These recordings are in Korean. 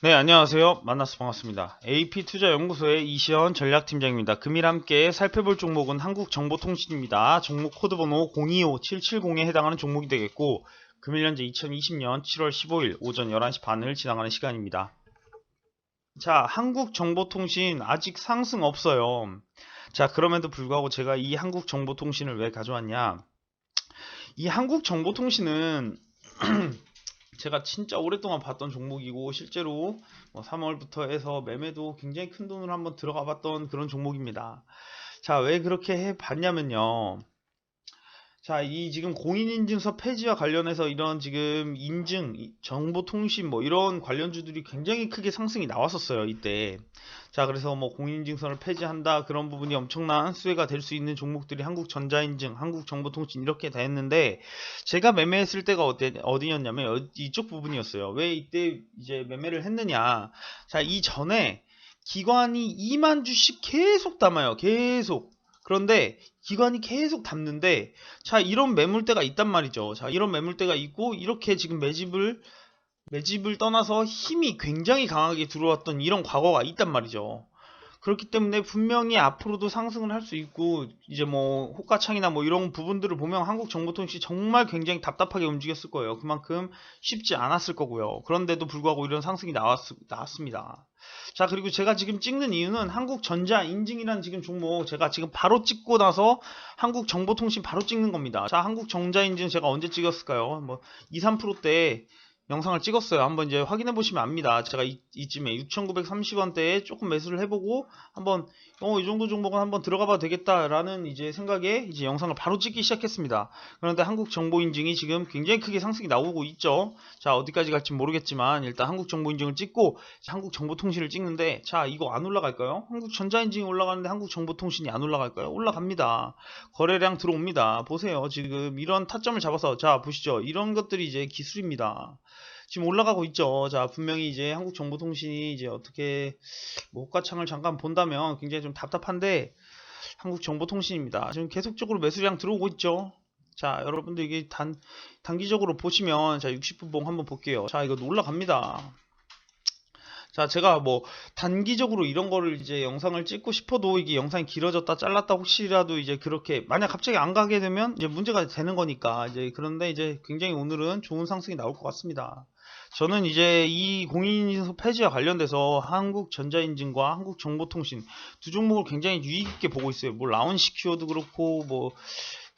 네, 안녕하세요. 만나서 반갑습니다. AP투자연구소의 이시연 전략팀장입니다. 금일 함께 살펴볼 종목은 한국정보통신입니다. 종목 코드번호 025770에 해당하는 종목이 되겠고, 금일 현재 2020년 7월 15일 오전 11시 반을 지나가는 시간입니다. 자, 한국정보통신 아직 상승 없어요. 자, 그럼에도 불구하고 제가 이 한국정보통신을 왜 가져왔냐? 이 한국정보통신은 제가 진짜 오랫동안 봤던 종목이고 실제로 뭐 3월부터 해서 매매도 굉장히 큰 돈으로 한번 들어가 봤던 그런 종목입니다. 자, 왜 그렇게 해 봤냐면요. 자, 이 지금 공인인증서 폐지와 관련해서 이런 지금 인증, 이- 정보통신 뭐 이런 관련주들이 굉장히 크게 상승이 나왔었어요, 이때. 자, 그래서 뭐 공인인증서를 폐지한다 그런 부분이 엄청난 수혜가 될 수 있는 종목들이 한국전자인증, 한국정보통신 이렇게 다 했는데 제가 매매했을 때가 어디, 어디였냐면 어- 이쪽 부분이었어요. 왜 이때 이제 매매를 했느냐. 자, 이전에 기관이 2만 주씩 계속 담아요. 계속. 그런데 기관이 계속 담는데 자, 이런 매물대가 있단 말이죠. 자, 이런 매물대가 있고 이렇게 지금 매집을 매집을 떠나서 힘이 굉장히 강하게 들어왔던 이런 과거가 있단 말이죠. 그렇기 때문에 분명히 앞으로도 상승을 할 수 있고 이제 뭐 호가창이나 뭐 이런 부분들을 보면 한국 정보통신이 정말 굉장히 답답하게 움직였을 거예요. 그만큼 쉽지 않았을 거고요. 그런데도 불구하고 이런 상승이 나왔, 나왔습니다. 자 그리고 제가 지금 찍는 이유는 한국전자 인증이라는 지금 종목 제가 지금 바로 찍고 나서 한국정보통신 바로 찍는 겁니다. 자 한국전자 인증 제가 언제 찍었을까요? 뭐 2, 3%대 영상을 찍었어요. 한번 이제 확인해 보시면 압니다. 제가 이, 이쯤에 6,930원대에 조금 매수를 해보고 한번 어, 이 정도 종목은 한번 들어가 봐도 되겠다라는 이제 생각에 이제 영상을 바로 찍기 시작했습니다. 그런데 한국 정보 인증이 지금 굉장히 크게 상승이 나오고 있죠. 자, 어디까지 갈지 모르겠지만 일단 한국 정보 인증을 찍고 한국 정보통신을 찍는데 자, 이거 안 올라갈까요? 한국 전자인증이 올라가는데 한국 정보통신이 안 올라갈까요? 올라갑니다. 거래량 들어옵니다. 보세요. 지금 이런 타점을 잡아서 자, 보시죠. 이런 것들이 이제 기술입니다. 지금 올라가고 있죠. 자, 분명히 이제 한국정보통신이 이제 어떻게 뭐 호가창을 잠깐 본다면 굉장히 좀 답답한데 한국정보통신입니다. 지금 계속적으로 매수량 들어오고 있죠. 자, 여러분들 이게 단 단기적으로 보시면 자, 60분 봉 한번 볼게요. 자, 이거 올라갑니다. 자, 제가 뭐 단기적으로 이런 거를 이제 영상을 찍고 싶어도 이게 영상이 길어졌다 잘랐다 혹시라도 이제 그렇게 만약 갑자기 안 가게 되면 이제 문제가 되는 거니까 이제 그런데 이제 굉장히 오늘은 좋은 상승이 나올 것 같습니다. 저는 이제 이 공인인증서 폐지와 관련돼서 한국전자인증과 한국정보통신 두 종목을 굉장히 유의 깊게 보고 있어요. 뭐 라운시큐어도 그렇고 뭐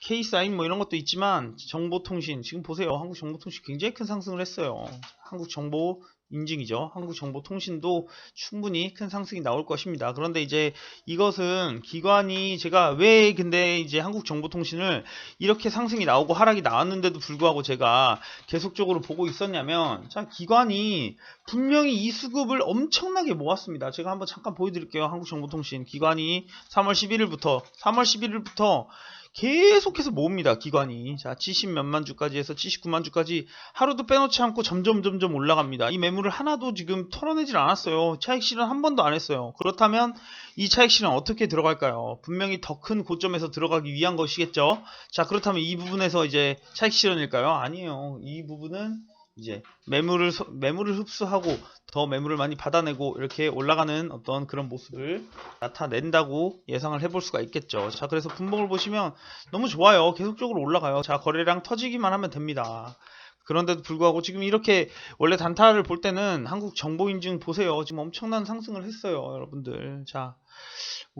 K사인 뭐 이런 것도 있지만 정보통신 지금 보세요. 한국 정보통신 굉장히 큰 상승을 했어요. 한국 정보 인증이죠. 한국 정보통신도 충분히 큰 상승이 나올 것입니다. 그런데 이제 이것은 기관이 제가 왜 근데 이제 한국 정보통신을 이렇게 상승이 나오고 하락이 나왔는데도 불구하고 제가 계속적으로 보고 있었냐면 자 기관이 분명히 이 수급을 엄청나게 모았습니다. 제가 한번 잠깐 보여드릴게요. 한국 정보통신 기관이 3월 11일부터 3월 11일부터 계속해서 모읍니다. 기관이 자 70 몇만 주까지 해서 79만 주까지 하루도 빼놓지 않고 점점 점점 올라갑니다. 이 매물을 하나도 지금 털어내질 않았어요. 차익 실현 한 번도 안 했어요. 그렇다면 이 차익 실현 어떻게 들어갈까요? 분명히 더 큰 고점에서 들어가기 위한 것이겠죠. 자 그렇다면 이 부분에서 이제 차익 실현일까요? 아니에요. 이 부분은 이제 매물을 소- 매물을 흡수하고 더 매물을 많이 받아내고 이렇게 올라가는 어떤 그런 모습을 나타낸다고 예상을 해볼 수가 있겠죠. 자 그래서 분봉을 보시면 너무 좋아요. 계속적으로 올라가요. 자 거래량 터지기만 하면 됩니다. 그런데도 불구하고 지금 이렇게 원래 단타를 볼 때는 한국 정보 인증 보세요. 지금 엄청난 상승을 했어요, 여러분들. 자, 뭐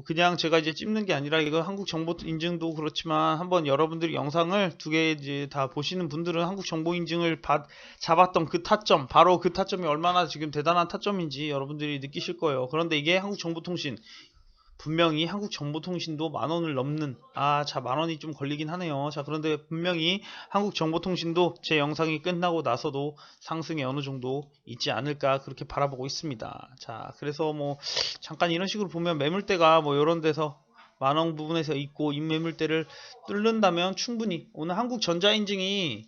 그냥 제가 이제 찝는 게 아니라 이거 한국 정보 인증도 그렇지만 한번 여러분들이 영상을 두 개 이제 다 보시는 분들은 한국 정보 인증을 받, 잡았던 그 타점, 바로 그 타점이 얼마나 지금 대단한 타점인지 여러분들이 느끼실 거예요. 그런데 이게 한국 정보통신 분명히 한국정보통신도 만 원을 넘는 아, 자, 만 원이 좀 걸리긴 하네요. 자, 그런데 분명히 한국정보통신도 제 영상이 끝나고 나서도 상승이 어느 정도 있지 않을까 그렇게 바라보고 있습니다. 자, 그래서 뭐 잠깐 이런 식으로 보면 매물대가 뭐 이런 데서 만원 부분에서 있고 이 매물대를 뚫는다면 충분히 오늘 한국전자인증이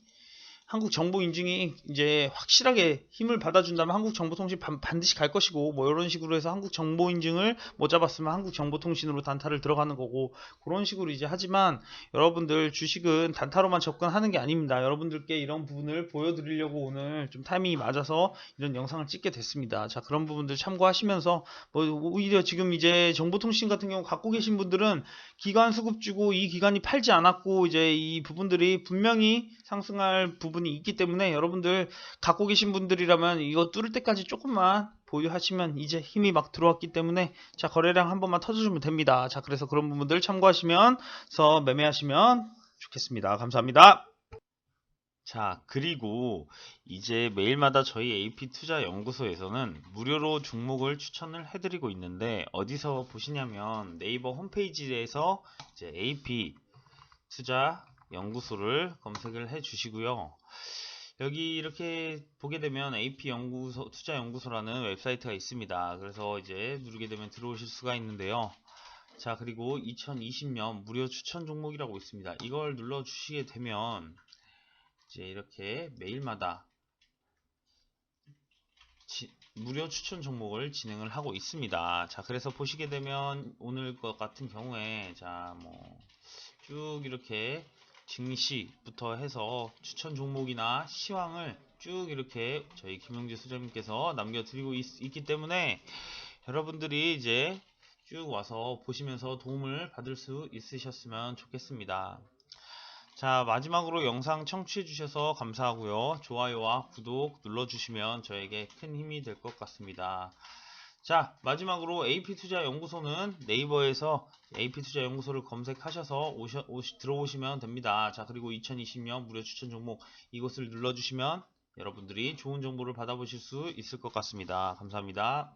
한국 정보 인증이 이제 확실하게 힘을 받아준다면 한국 정보통신 반, 반드시 갈 것이고 뭐 이런 식으로 해서 한국 정보 인증을 못 잡았으면 한국 정보통신으로 단타를 들어가는 거고 그런 식으로 이제 하지만 여러분들 주식은 단타로만 접근하는 게 아닙니다. 여러분들께 이런 부분을 보여드리려고 오늘 좀 타이밍이 맞아서 이런 영상을 찍게 됐습니다. 자 그런 부분들 참고하시면서 뭐 오히려 지금 이제 정보통신 같은 경우 갖고 계신 분들은 기관 수급 주고 이 기관이 팔지 않았고 이제 이 부분들이 분명히 상승할 부분 이 있기 때문에 여러분들 갖고 계신 분들이라면 이거 뚫을 때까지 조금만 보유하시면 이제 힘이 막 들어왔기 때문에 자 거래량 한 번만 터져주면 됩니다. 자 그래서 그런 부분들 참고하시면서 매매하시면 좋겠습니다. 감사합니다. 자, 그리고 이제 매일마다 저희 AP 투자 연구소에서는 무료로 종목을 추천을 해드리고 있는데 어디서 보시냐면 네이버 홈페이지에서 이제 AP 투자 연구소를 검색을 해 주시고요. 여기 이렇게 보게 되면 AP 연구소 투자 연구소라는 웹사이트가 있습니다. 그래서 이제 누르게 되면 들어오실 수가 있는데요. 자, 그리고 2020년 무료 추천 종목이라고 있습니다. 이걸 눌러 주시게 되면 이제 이렇게 매일마다 지- 무료 추천 종목을 진행을 하고 있습니다. 자, 그래서 보시게 되면 오늘 것 같은 경우에 자, 뭐 쭉 이렇게 증시부터 해서 추천 종목이나 시황을 쭉 이렇게 저희 김영재 수장님께서 남겨드리고 있, 있기 때문에 여러분들이 이제 쭉 와서 보시면서 도움을 받을 수 있으셨으면 좋겠습니다. 자, 마지막으로 영상 청취해 주셔서 감사하고요. 좋아요와 구독 눌러주시면 저에게 큰 힘이 될 것 같습니다. 자, 마지막으로 AP투자연구소는 네이버에서 AP투자연구소를 검색하셔서 오셔, 오시, 들어오시면 됩니다. 자, 그리고 2020년 무료 추천 종목 이것을 눌러주시면 여러분들이 좋은 정보를 받아보실 수 있을 것 같습니다. 감사합니다.